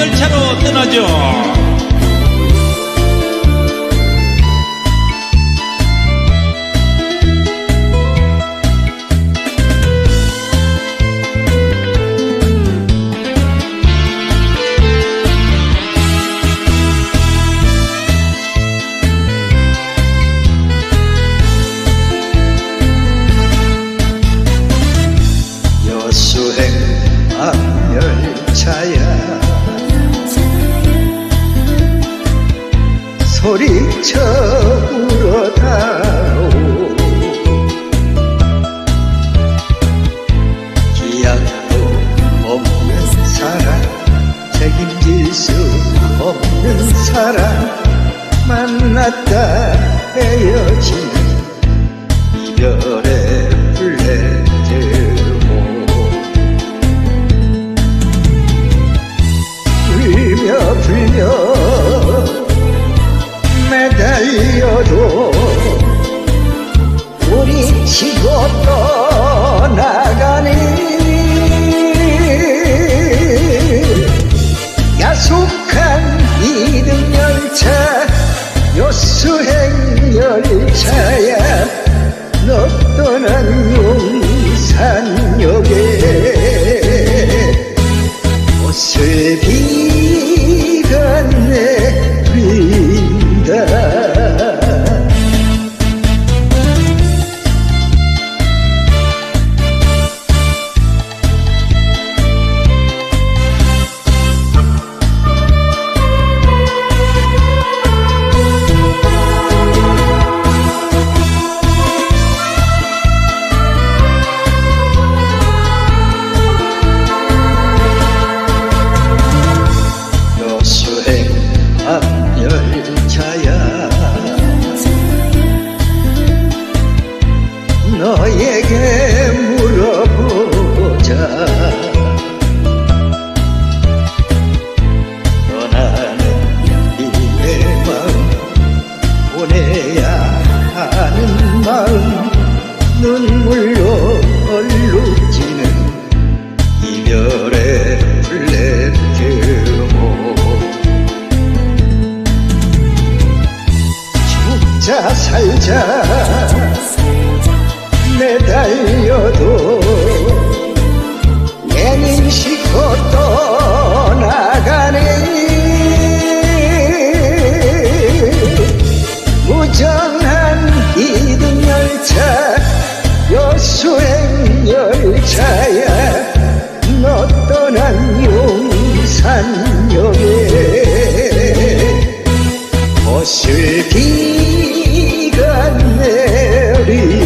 열차로 떠나죠. 여수행 앞열차야 소리쳐 울어다오. 기약도 없는 사랑 책임질 수 없는 사랑 만났다 헤어지는 이별의 치고 떠나가니. 야속 살자 매달려도 내님 싣고 떠나가네. 무정한 이등열차 여수행 열차야. 너 떠난 용산역에 옷을 கொடி